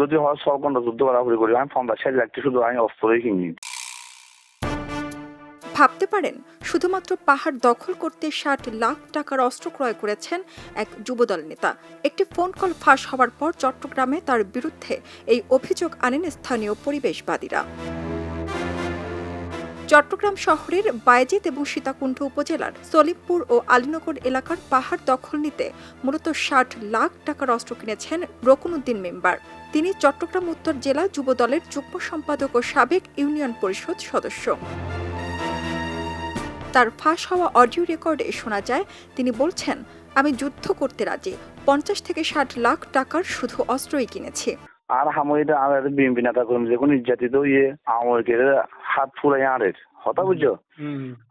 যদি হয় সরকার যুদ্ধ করা করি, আমি পঞ্চাশ ষাট লাখ শুধু আমি অস্ত্রই কিনি। ভাবতে পারেন, শুধুমাত্র পাহাড় দখল করতে ষাট লাখ টাকার অস্ত্র ক্রয় করেছেন এক যুবদল নেতা। একটি ফোন কল ফাঁস হওয়ার পর চট্টগ্রামে তার বিরুদ্ধে এই অভিযোগ আনেন স্থানীয় পরিবেশবাদীরা। চট্টগ্রাম শহরের বায়জিত এবং সীতাকুণ্ড উপজেলার সলিমপুর ও আলীনগর এলাকার পাহাড় দখল নিতে মূলত ষাট লাখ টাকার অস্ত্র কিনেছেন রকুনউদ্দিন মেম্বার। তিনি চট্টগ্রাম উত্তর জেলা যুবদলের যুগ্ম সম্পাদক ও সাবেক ইউনিয়ন পরিষদ সদস্য। তার ফাঁস হওয়া অডিও রেকর্ডে শোনা যায়, তিনি বলছেন, আমি যুদ্ধ করতে রাজি। পঞ্চাশ থেকে ষাট লাখ টাকার শুধু অস্ত্রই কিনেছি। আর হামরিটা আর বিএনপি নেতা কর্মী যে কোনো নির্যাতিত ইয়ে আমাকে হাত ফুলাই আরের হতা বুঝছ?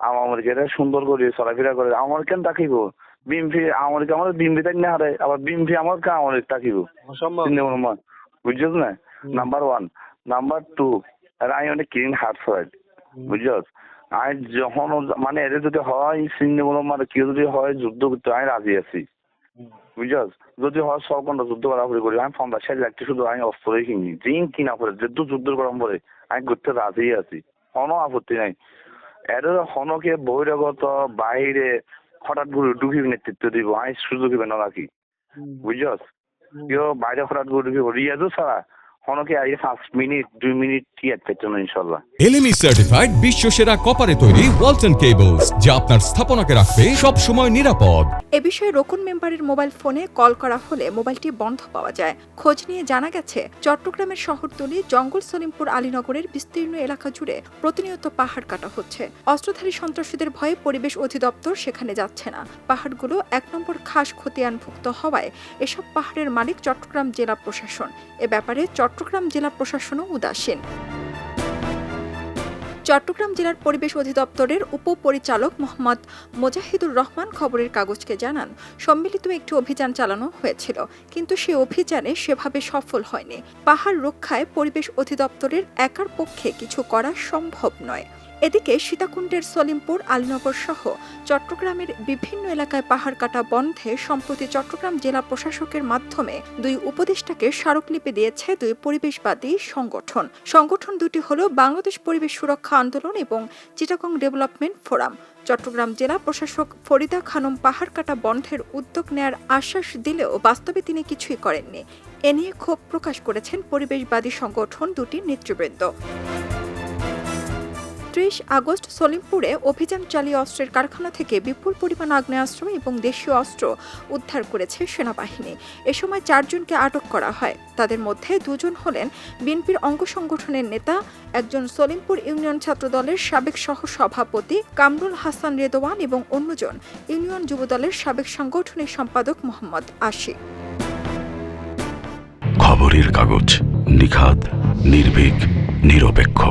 আমার আমাকে সুন্দর করে চলাফেরা করে। আমার কেন তাকিব? বিএমপি আমাকে আমার বিএমপি তাই না হারে? আবার বিএমপি আমার কা আমার তাকিব বুঝছস না? নাম্বার ওয়ান নাম্বার টু আর আমি অনেক ক্লিন হার্ট ফ্রাইড বুঝছস? আমি যখন মানে এদের যদি হয় চিন্তা মানে কেউ যদি হয় যুদ্ধ করতে আমি রাজি আছি। বুঝছস? যদি যুদ্ধ করাকরি করি আমি পঞ্চাশ ষাট লাখ শুধু আমি অস্ত্র কিনি জিন কিনা পরে যুদ্ধ করার পরে আমি করতে রাজি আছি। কোনো আপত্তি নাই। এদের হনকে বহিরাগত বাইরে হঠাৎ করে ডুবি নেতৃত্ব দিব আমি সুযোগ না রাখি বুঝছ কেউ বাইরে হঠাৎ করে ডুবি রিয়াজও ছাড়া। হনকে আগে পাঁচ মিনিট দুই মিনিট কি একটা ইনশাল্লাহ এলএমই সার্টিফাইড বিশ্ব সেরা কপারে তৈরি ওয়ালটন কেবলস যা আপনার স্থাপনাকে রাখবে সব সময় নিরাপদ। এ বিষয়ে রকুন মেম্বারের মোবাইল ফোনে কল করা হলে মোবাইলটি বন্ধ পাওয়া যায়। খোঁজ নিয়ে জানা গেছে চট্টগ্রামের শহরতলি জঙ্গল সলিমপুর আলীনগরের বিস্তীর্ণ এলাকা জুড়ে প্রতিনিয়ত পাহাড় কাটা হচ্ছে। অস্ত্রধারী সন্ত্রাসীদের ভয়ে পরিবেশ অধিদপ্তর সেখানে যাচ্ছে না। পাহাড়গুলো এক নম্বর খাস খতিয়ানভুক্ত হওয়ায় এসব পাহাড়ের মালিক চট্টগ্রাম জেলা প্রশাসন। এ ব্যাপারে চট্টগ্রাম জেলা প্রশাসনও উদাসীন। চট্টগ্রাম জেলার পরিবেশ অধিদপ্তরের উপপরিচালক মোহাম্মদ মোজাহিদুর রহমান খবরের কাগজকে জানান, সম্মিলিত একটি অভিযান চালানো হয়েছিল, কিন্তু সে অভিযানে সেভাবে সফল হয়নি। পাহাড় রক্ষায় পরিবেশ অধিদপ্তরের একার পক্ষে কিছু করা সম্ভব নয়। এদিকে সীতাকুণ্ডের সলিমপুর, আলীনগর সহ চট্টগ্রামের বিভিন্ন এলাকায় পাহাড় কাটা বন্ধে সম্প্রতি চট্টগ্রাম জেলা প্রশাসকের মাধ্যমে দুই উপদেষ্টাকে স্মারকলিপি দিয়েছে দুই পরিবেশবাদী সংগঠন। সংগঠন দুটি হল বাংলাদেশ পরিবেশ সুরক্ষা আন্দোলন এবং চিটাগং ডেভেলপমেন্ট ফোরাম। চট্টগ্রাম জেলা প্রশাসক ফরিদা খানম পাহাড় কাটা বন্ধের উদ্যোগ নেয়ার আশ্বাস দিলেও বাস্তবে তিনি কিছুই করেননি। এ নিয়ে ক্ষোভ প্রকাশ করেছেন পরিবেশবাদী সংগঠন দুটির নেতৃবৃন্দ। ত্রিশ আগস্ট সলিমপুরে অভিযান চালিয়ে অস্ত্রের কারখানা থেকে বিপুল পরিমাণ আগ্নেয়াস্ত্র এবং দেশীয় অস্ত্র উদ্ধার করেছে সেনাবাহিনী। এ সময় চারজনকে আটক করা হয়। তাদের মধ্যে দুজন হলেন বিএনপির অঙ্গ সংগঠনের নেতা, একজন সলিমপুর ইউনিয়ন ছাত্রদলের সাবেক সহ সভাপতি কামরুল হাসান রেদওয়ান এবং অন্যজন ইউনিয়ন যুবদলের সাবেক সাংগঠনিক সম্পাদক মোহাম্মদ আশিক। খবরের কাগজ নিখাত নির্ভীক, নিরপেক্ষ।